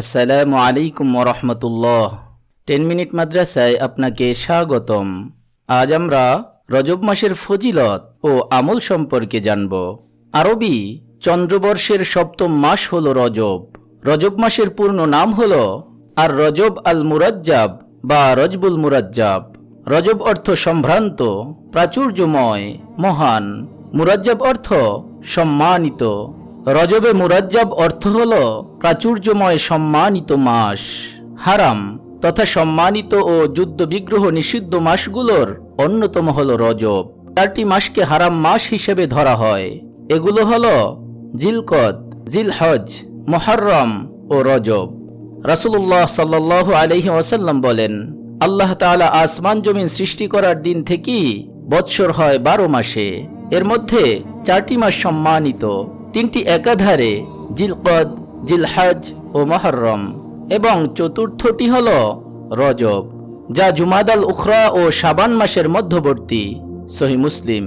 আসসালামু আলাইকুম রহমতুল্লাহ ten minute মাদ্রাসায় আপনাকে স্বাগতম। আজ আমরা রজব মাসের ফজিলত ও আমল সম্পর্কে জানব। আরবি চন্দ্রবর্ষের সপ্তম মাস হল রজব। রজব মাসের পূর্ণ নাম হল আর রজব আল মুরাজ্জাব বা রজবুল মুরাজ্জাব। রজব অর্থ সম্ভ্রান্ত, প্রাচুর্যময়, মহান। মুরাজ্জাব অর্থ সম্মানিত। রজবে মুরাজ্জাব অর্থ হল প্রাচুর্যময় সম্মানিত মাস। হারাম তথা সম্মানিত ও যুদ্ধ বিগ্রহ নিষিদ্ধ মাসগুলোর অন্যতম হল রজব। চারটি মাসকে হারাম মাস হিসেবে ধরা হয়। এগুলো হল জিলকদ, জিলহজ মোহরম ও রজব। রাসুল্লাহ সাল্লাহ আলহি ওয়াসাল্লাম বলেন, আল্লাহ তাআলা আসমান জমিন সৃষ্টি করার দিন থেকেই বৎসর হয় বারো মাসে। এর মধ্যে চারটি মাস সম্মানিত। তিনটি একাধারে জিলকদ, জিলহাজ ও মহরম। এবং চতুর্থটি হল রজব, যা জুমাদাল উখরা ও সাবান মাসের মধ্যবর্তী, সহি মুসলিম।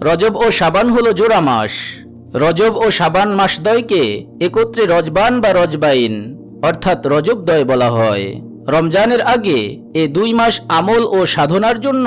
রজব ও সাবান হল জোড়া মাস। রজব ও শাবান মাসদ্বয়কে একত্রে রজবান বা রজবাইন, অর্থাৎ রজবদয় বলা হয়। রমজানের আগে এ দুই মাস আমল ও সাধনার জন্য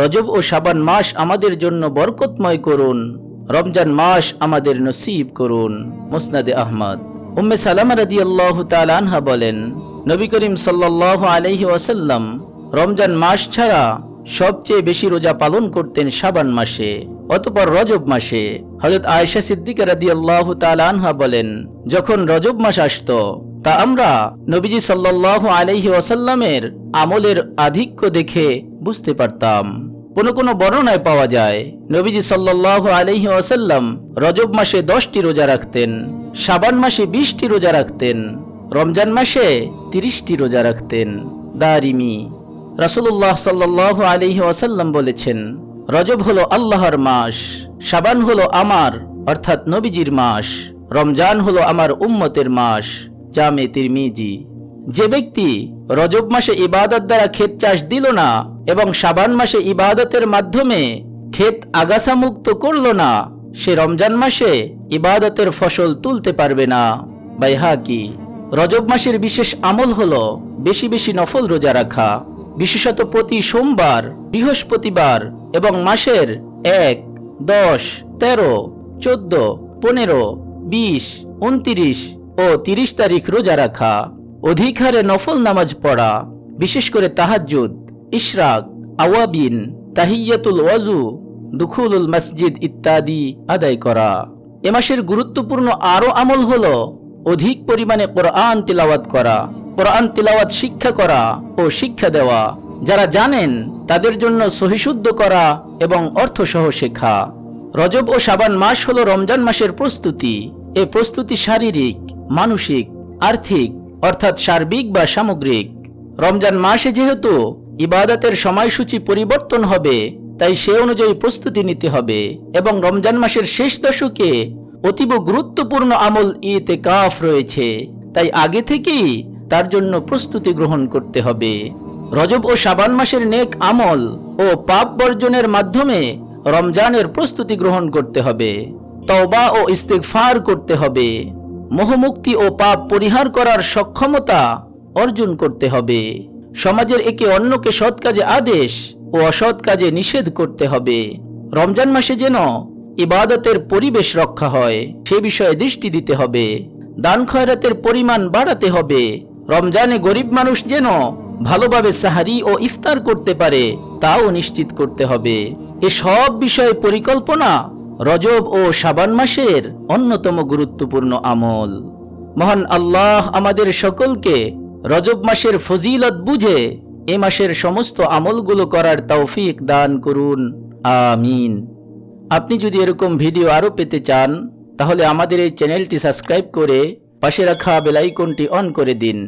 রজব ও শাবান মাস আমাদের জন্য বরকতময় করুন। রমজান মাস আমাদের নসিব করুন, মুসনাদে আহমদ। উম্মে সালামা রাদিয়াল্লাহু তাআলা আনহা বলেন, নবী করিম সাল্লাল্লাহু আলাইহি ওয়াসাল্লাম রমজান মাস ছাড়া সবচেয়ে বেশি রোজা পালন করতেন শাবান মাসে, অতপর রজব মাসে। হযরত আয়েশা সিদ্দিকা রাদিয়াল্লাহু তাআলা আনহা বলেন, যখন রজব মাস আসতো, তা আমরা নবীজি সাল্লাল্লাহু আলাইহি ওয়াসাল্লামের আমলের আধিক্য দেখে বুঝতে পারতাম। কোন কোন বর্ণনায় পাওয়া যায়, নবীজি সাল্লাল্লাহু আলাইহি ওয়াসাল্লাম রজব মাসে দশটি রোজা রাখতেন, শাবান মাসে বিশটি রোজা রাখতেন, রমজান মাসে তিরিশটি রোজা রাখতেন। দারিমি, রাসূলুল্লাহ সাল্লাল্লাহু আলাইহি ওয়াসাল্লাম বলেছেন, রজব হলো আল্লাহর মাস, শাবান হলো আমার, অর্থাৎ নবীজির মাস, রমজান হলো আমার উম্মতের মাস, জামে তিরমিজি। যে ব্যক্তি রজব মাসে ইবাদত দ্বারা ক্ষেত চাষ দিল না এবং শাবান মাসে ইবাদতের মাধ্যমে ক্ষেত আগাছা মুক্ত করল না, সে রমজান মাসে ইবাদতের ফসল তুলতে পারবে না। বাইহা কি রজব মাসের বিশেষ আমল হলো বেশি বেশি নফল রোজা রাখা। বিশেষত প্রতি সোমবার, বৃহস্পতিবার এবং মাসের এক, দশ, তেরো, চোদ্দ, পনেরো, বিশ, উনত্রিশ ও তিরিশ তারিখ রোজা রাখা। অধিক হারে নফল নামাজ পড়া, বিশেষ করে তাহাজ্জুদ। ইশরাক, আওয়াবিন, তাহিয়াতুল ওয়াজু, দুখুলুল মসজিদ ইত্যাদি আদায় করা। এ মাসের গুরুত্বপূর্ণ আরও আমল হল অধিক পরিমাণে কোরআন তিলাওয়াত করা, কোরআন তিলাওয়াত শিক্ষা করা ও শিক্ষা দেওয়া। যারা জানেন, তাদের জন্য সহিশুদ্ধ করা এবং অর্থসহ শেখা। রজব ও সাবান মাস হল রমজান মাসের প্রস্তুতি। এ প্রস্তুতি শারীরিক, মানসিক, আর্থিক, অর্থাৎ সার্বিক বা সামগ্রিক। রমজান মাসে যেহেতু ইবাদতের সময়সূচি পরিবর্তন হবে, তাই সে অনুযায়ী প্রস্তুতি নিতে হবে এবং রমজান মাসের শেষ দশকে অতীব গুরুত্বপূর্ণ আমল ইতে কাফ রয়েছে, তাই আগে থেকেই তার জন্য প্রস্তুতি গ্রহণ করতে হবে। রজব ও সাবান মাসের নেক আমল ও পাপ বর্জনের মাধ্যমে রমজানের প্রস্তুতি গ্রহণ করতে হবে, তওবা ও ইস্তেকফার করতে হবে, মোহমুক্তি ও পাপ পরিহার করার সক্ষমতা অর্জন করতে হবে। সমাজের একে অন্যকে সৎ কাজে আদেশ ও অসৎ কাজে নিষেধ করতে হবে। রমজান মাসে যেন ইবাদতের পরিবেশ রক্ষা হয়, সে বিষয়ে দৃষ্টি দিতে হবে। দান খয়রাতের পরিমাণ বাড়াতে হবে। রমজানে গরিব মানুষ যেন ভালোভাবে সাহারি ও ইফতার করতে পারে, তাও নিশ্চিত করতে হবে। এ সব বিষয়ে পরিকল্পনা রজব ও শাবান মাসের অন্যতম গুরুত্বপূর্ণ আমল। মহান আল্লাহ আমাদের সকলকে রজব মাসের ফজিলত বুঝে এ মাসের সমস্ত আমলগুলো করার তৌফিক দান করুন। আমিন। আপনি যদি এরকম ভিডিও আরও পেতে চান, তাহলে আমাদের এই চ্যানেলটি সাবস্ক্রাইব করে পাশে রাখা বেলাইকনটি অন করে দিন।